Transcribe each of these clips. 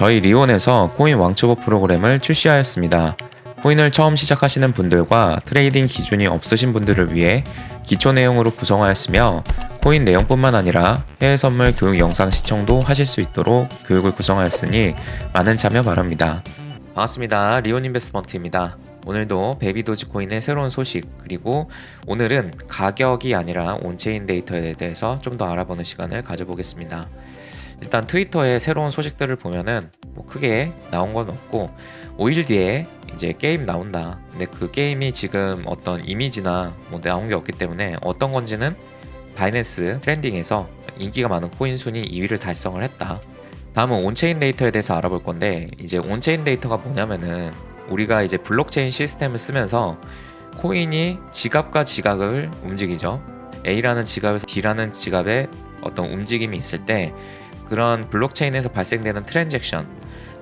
저희 리온에서 코인 왕초보 프로그램을 출시하였습니다. 코인을 처음 시작하시는 분들과 트레이딩 기준이 없으신 분들을 위해 기초 내용으로 구성하였으며 코인 내용뿐만 아니라 해외 선물 교육 영상 시청도 하실 수 있도록 교육을 구성하였으니 많은 참여 바랍니다. 반갑습니다. 리온 인베스트먼트입니다. 오늘도 베이비 도지코인의 새로운 소식 그리고 오늘은 가격이 아니라 온체인 데이터에 대해서 좀 더 알아보는 시간을 가져보겠습니다. 일단 트위터에 새로운 소식들을 보면은 뭐 크게 나온 건 없고 5일 뒤에 이제 게임 나온다. 근데 그 게임이 지금 어떤 이미지나 뭐 나온 게 없기 때문에 어떤 건지는 바이낸스 트렌딩에서 인기가 많은 코인 순위 2위를 달성을 했다. 다음은 온체인 데이터에 대해서 알아볼 건데 이제 온체인 데이터가 뭐냐면은 우리가 이제 블록체인 시스템을 쓰면서 코인이 지갑과 지갑을 움직이죠. A라는 지갑에서 B라는 지갑에 어떤 움직임이 있을 때 그런 블록체인에서 발생되는 트랜잭션,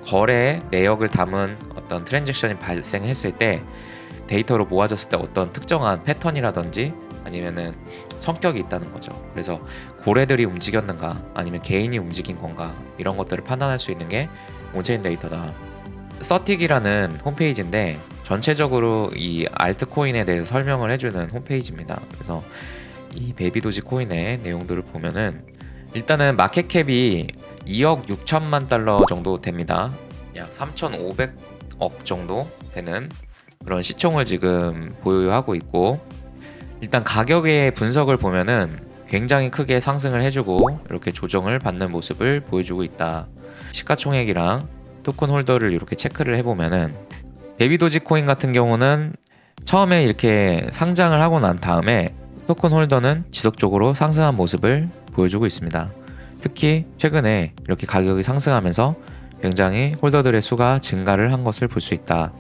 거래의 내역을 담은 어떤 트랜잭션이 발생했을 때 데이터로 모아졌을 때 어떤 특정한 패턴이라든지 아니면은 성격이 있다는 거죠. 그래서 고래들이 움직였는가 아니면 개인이 움직인 건가 이런 것들을 판단할 수 있는 게 온체인 데이터다. 서틱이라는 홈페이지인데 전체적으로 이 알트코인에 대해서 설명을 해주는 홈페이지입니다. 그래서 이 베이비도지 코인의 내용들을 보면은 일단은 마켓캡이 2억 6천만 달러 정도 됩니다. 약 3,500억 정도 되는 그런 시총을 지금 보유하고 있고 일단 가격의 분석을 보면은 굉장히 크게 상승을 해주고 이렇게 조정을 받는 모습을 보여주고 있다. 시가총액이랑 토큰 홀더를 이렇게 체크를 해보면은 베비도지 코인 같은 경우는 처음에 이렇게 상장을 하고 난 다음에 토큰 홀더는 지속적으로 상승한 모습을 보여주고 있습니다. 특히 최근에 이렇게 가격이 상승하면서 굉장히 홀더들의 수가 증가를 한 것을 볼 수 있다.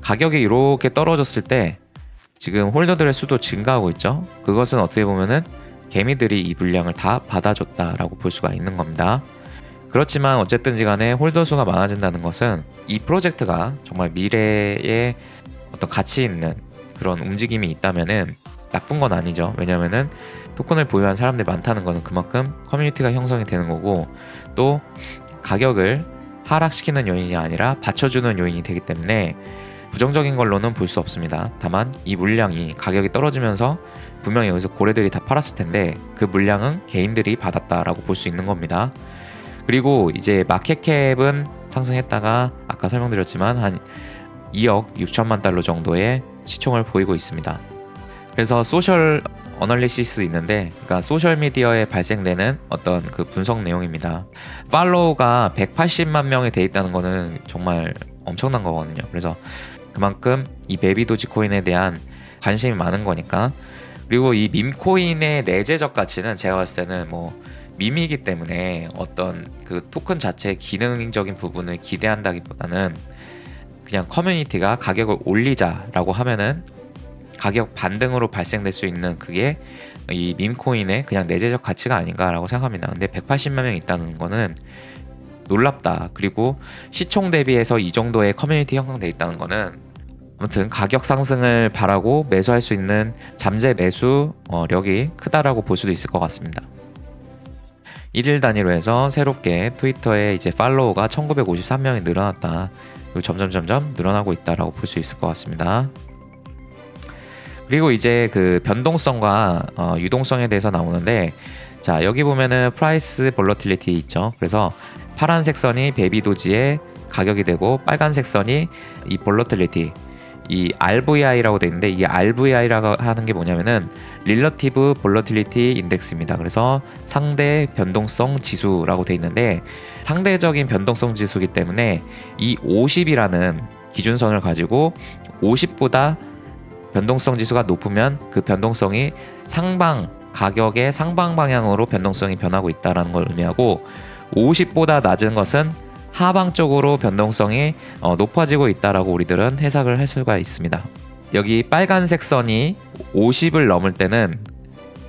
가격이 이렇게 떨어졌을 때 지금 홀더들의 수도 증가하고 있죠. 그것은 어떻게 보면은 개미들이 이 물량을 다 받아줬다라고 볼 수가 있는 겁니다. 그렇지만 어쨌든지 간에 홀더 수가 많아진다는 것은 이 프로젝트가 정말 미래에 어떤 가치 있는 그런 움직임이 있다면은 나쁜 건 아니죠. 왜냐면은 토큰을 보유한 사람들이 많다는 것은 그만큼 커뮤니티가 형성이 되는 거고 또 가격을 하락시키는 요인이 아니라 받쳐주는 요인이 되기 때문에 부정적인 걸로는 볼 수 없습니다. 다만 이 물량이 가격이 떨어지면서 분명히 여기서 고래들이 다 팔았을 텐데 그 물량은 개인들이 받았다라고 볼 수 있는 겁니다. 그리고 이제 마켓캡은 상승했다가 아까 설명드렸지만 한 2억 6천만 달러 정도의 시총을 보이고 있습니다. 그래서 소셜 어널리시스 있는데 그러니까 소셜 미디어에 발생되는 어떤 그 분석 내용입니다. 팔로우가 180만 명이 돼 있다는 거는 정말 엄청난 거거든요. 그래서 그만큼 이 베비도지 코인에 대한 관심이 많은 거니까 그리고 이 밈코인의 내재적 가치는 제가 봤을 때는 뭐 밈이기 때문에 어떤 그 토큰 자체의 기능적인 부분을 기대한다기보다는 그냥 커뮤니티가 가격을 올리자라고 하면은 가격 반등으로 발생될 수 있는 그게 이 밈코인의 그냥 내재적 가치가 아닌가라고 생각합니다. 근데 180만 명 있다는 거는 놀랍다. 그리고 시총 대비해서 이 정도의 커뮤니티 형성돼 있다는 거는 아무튼 가격 상승을 바라고 매수할 수 있는 잠재 매수력이 크다라고 볼 수도 있을 것 같습니다. 1일 단위로 해서 새롭게 트위터에 이제 팔로워가 1953명이 늘어났다. 그리고 점점 점점 늘어나고 있다라고 볼 수 있을 것 같습니다. 그리고 이제 그 변동성과 어, 유동성에 대해서 나오는데 자 여기 보면은 프라이스 볼러틸리티 있죠. 그래서 파란색 선이 베비 도지의 가격이 되고 빨간색 선이 이 볼러틸리티 이 RVI라고 되어 있는데 이 RVI라고 하는 게 뭐냐면은 릴러티브 볼러틸리티 인덱스입니다. 그래서 상대 변동성 지수라고 되어 있는데 상대적인 변동성 지수이기 때문에 이 50이라는 기준선을 가지고 50보다 변동성 지수가 높으면 그 변동성이 상방 가격의 상방 방향으로 변동성이 변하고 있다라는 걸 의미하고 50보다 낮은 것은 하방 쪽으로 변동성이 어, 높아지고 있다라고 우리들은 해석을 할 수가 있습니다. 여기 빨간색 선이 50을 넘을 때는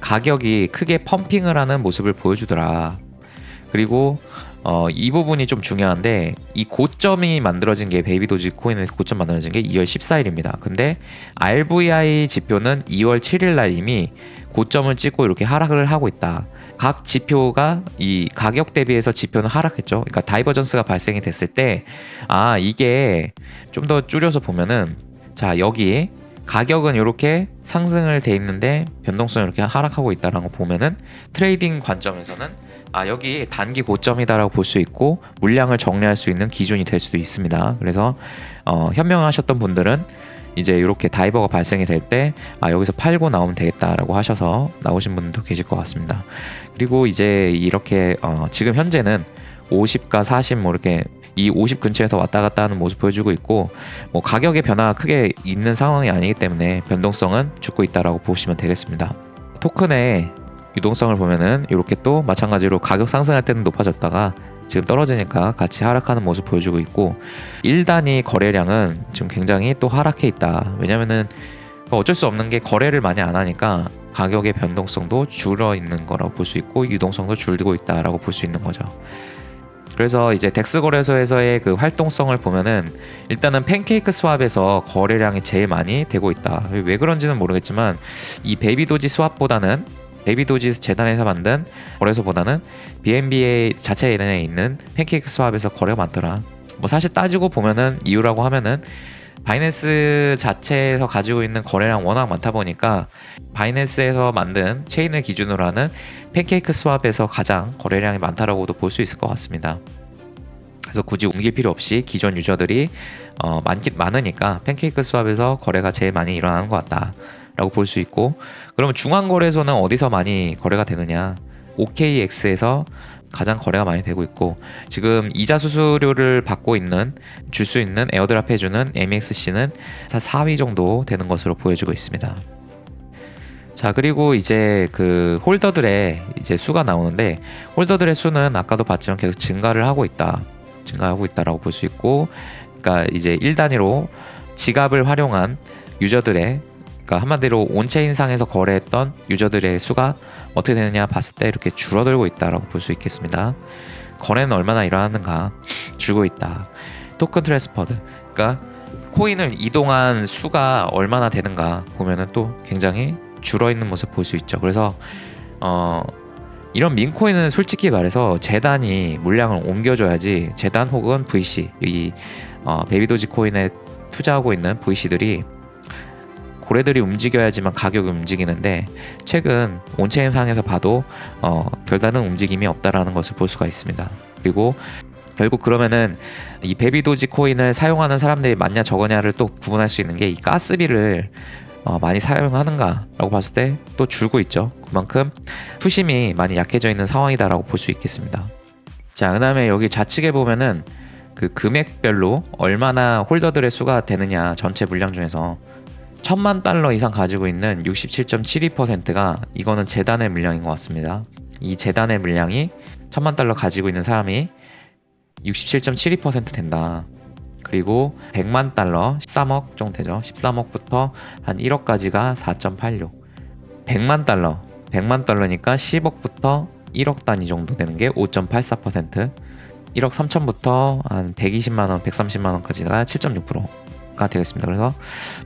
가격이 크게 펌핑을 하는 모습을 보여주더라. 그리고 어, 이 부분이 좀 중요한데 이 고점이 만들어진 게 베이비 도지 코인의 고점 만들어진 게 2월 14일입니다. 근데 RVI 지표는 2월 7일 날 이미 고점을 찍고 이렇게 하락을 하고 있다. 각 지표가 이 가격 대비해서 지표는 하락했죠. 그러니까 다이버전스가 발생이 됐을 때 아, 이게 좀 더 줄여서 보면은 자, 여기 가격은 이렇게 상승을 돼 있는데 변동성이 이렇게 하락하고 있다라는 거 보면은 트레이딩 관점에서는 아 여기 단기 고점이다라고 볼 수 있고 물량을 정리할 수 있는 기준이 될 수도 있습니다. 그래서 어, 현명하셨던 분들은 이제 이렇게 다이버가 발생이 될 때 아 여기서 팔고 나오면 되겠다라고 하셔서 나오신 분도 계실 것 같습니다. 그리고 이제 이렇게 어, 지금 현재는 50과 40 뭐 이렇게 이 50 근처에서 왔다 갔다 하는 모습 보여주고 있고 뭐 가격의 변화가 크게 있는 상황이 아니기 때문에 변동성은 죽고 있다라고 보시면 되겠습니다. 토큰의 유동성을 보면은 이렇게 또 마찬가지로 가격 상승할 때는 높아졌다가 지금 떨어지니까 같이 하락하는 모습 보여주고 있고 1단위 거래량은 지금 굉장히 또 하락해 있다. 왜냐면은 어쩔 수 없는 게 거래를 많이 안 하니까 가격의 변동성도 줄어 있는 거라고 볼 수 있고 유동성도 줄고 있다라고 볼 수 있는 거죠. 그래서 이제 덱스 거래소에서의 그 활동성을 보면은 일단은 팬케이크 스왑에서 거래량이 제일 많이 되고 있다. 왜 그런지는 모르겠지만 이 베이비 도지 스왑보다는 베이비 도지 재단에서 만든 거래소보다는 BNB의 자체 내에 있는 팬케이크 스왑에서 거래가 많더라. 뭐 사실 따지고 보면은 이유라고 하면은 바이낸스 자체에서 가지고 있는 거래량 워낙 많다 보니까 바이낸스에서 만든 체인을 기준으로 하는 팬케이크 스왑에서 가장 거래량이 많다라고도 볼 수 있을 것 같습니다. 그래서 굳이 옮길 필요 없이 기존 유저들이 어, 많기 많으니까 팬케이크 스왑에서 거래가 제일 많이 일어나는 것 같다 라고 볼 수 있고 그러면 중앙 거래소는 어디서 많이 거래가 되느냐? OKX에서 가장 거래가 많이 되고 있고 지금 이자 수수료를 받고 있는 줄 수 있는 에어드랍 해주는 MXC는 4위 정도 되는 것으로 보여주고 있습니다. 자 그리고 이제 그 홀더들의 이제 수가 나오는데 홀더들의 수는 아까도 봤지만 계속 증가를 하고 있다 증가하고 있다라고 볼 수 있고 그러니까 이제 1단위로 지갑을 활용한 유저들의 그러니까 한마디로 온체인상에서 거래했던 유저들의 수가 어떻게 되느냐 봤을 때 이렇게 줄어들고 있다라고 볼 수 있겠습니다. 거래는 얼마나 일어나는가 줄고 있다. 토큰 트랜스퍼드 그러니까 코인을 이동한 수가 얼마나 되는가 보면은 또 굉장히 줄어 있는 모습 볼 수 있죠. 그래서 어 이런 민코인은 솔직히 말해서 재단이 물량을 옮겨줘야지 재단 혹은 VC 이 어, 베이비도지 코인에 투자하고 있는 VC들이 고래들이 움직여야지만 가격이 움직이는데 최근 온체인 상에서 봐도 어, 별다른 움직임이 없다라는 것을 볼 수가 있습니다. 그리고 결국 그러면은 이 베비도지 코인을 사용하는 사람들이 많냐 적으냐를 또 구분할 수 있는 게 이 가스비를 어, 많이 사용하는가라고 봤을 때 또 줄고 있죠. 그만큼 투심이 많이 약해져 있는 상황이다라고 볼 수 있겠습니다. 자, 그 다음에 여기 좌측에 보면은 그 금액별로 얼마나 홀더들의 수가 되느냐 전체 물량 중에서 천만 달러 이상 가지고 있는 67.72%가 이거는 재단의 물량인 것 같습니다. 이 재단의 물량이 천만 달러 가지고 있는 사람이 67.72% 된다. 그리고 100만 달러 13억 정도 되죠. 13억부터 한 1억까지가 4.86. 100만 달러 100만 달러니까 10억부터 1억 단위 정도 되는 게 5.84%. 1억 3천부터 한 120만 원, 130만 원까지가 7.6% 가 되겠습니다. 그래서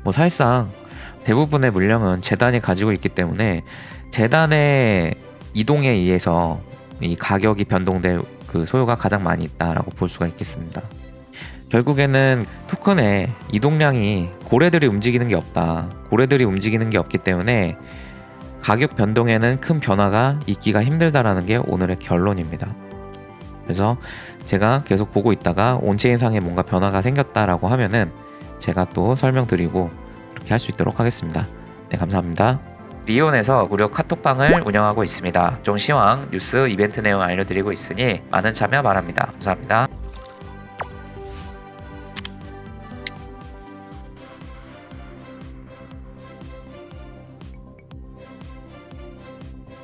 뭐 사실상 대부분의 물량은 재단이 가지고 있기 때문에 재단의 이동에 의해서 이 가격이 변동될 그 소요가 가장 많이 있다라고 볼 수가 있겠습니다. 결국에는 토큰의 이동량이 고래들이 움직이는 게 없다. 고래들이 움직이는 게 없기 때문에 가격 변동에는 큰 변화가 있기가 힘들다라는 게 오늘의 결론입니다. 그래서 제가 계속 보고 있다가 온체인상에 뭔가 변화가 생겼다라고 하면은 제가 또 설명드리고 그렇게 할 수 있도록 하겠습니다. 네, 감사합니다. 리온에서 무료 카톡방을 운영하고 있습니다. 종 시황, 뉴스, 이벤트 내용 알려드리고 있으니 많은 참여 바랍니다. 감사합니다.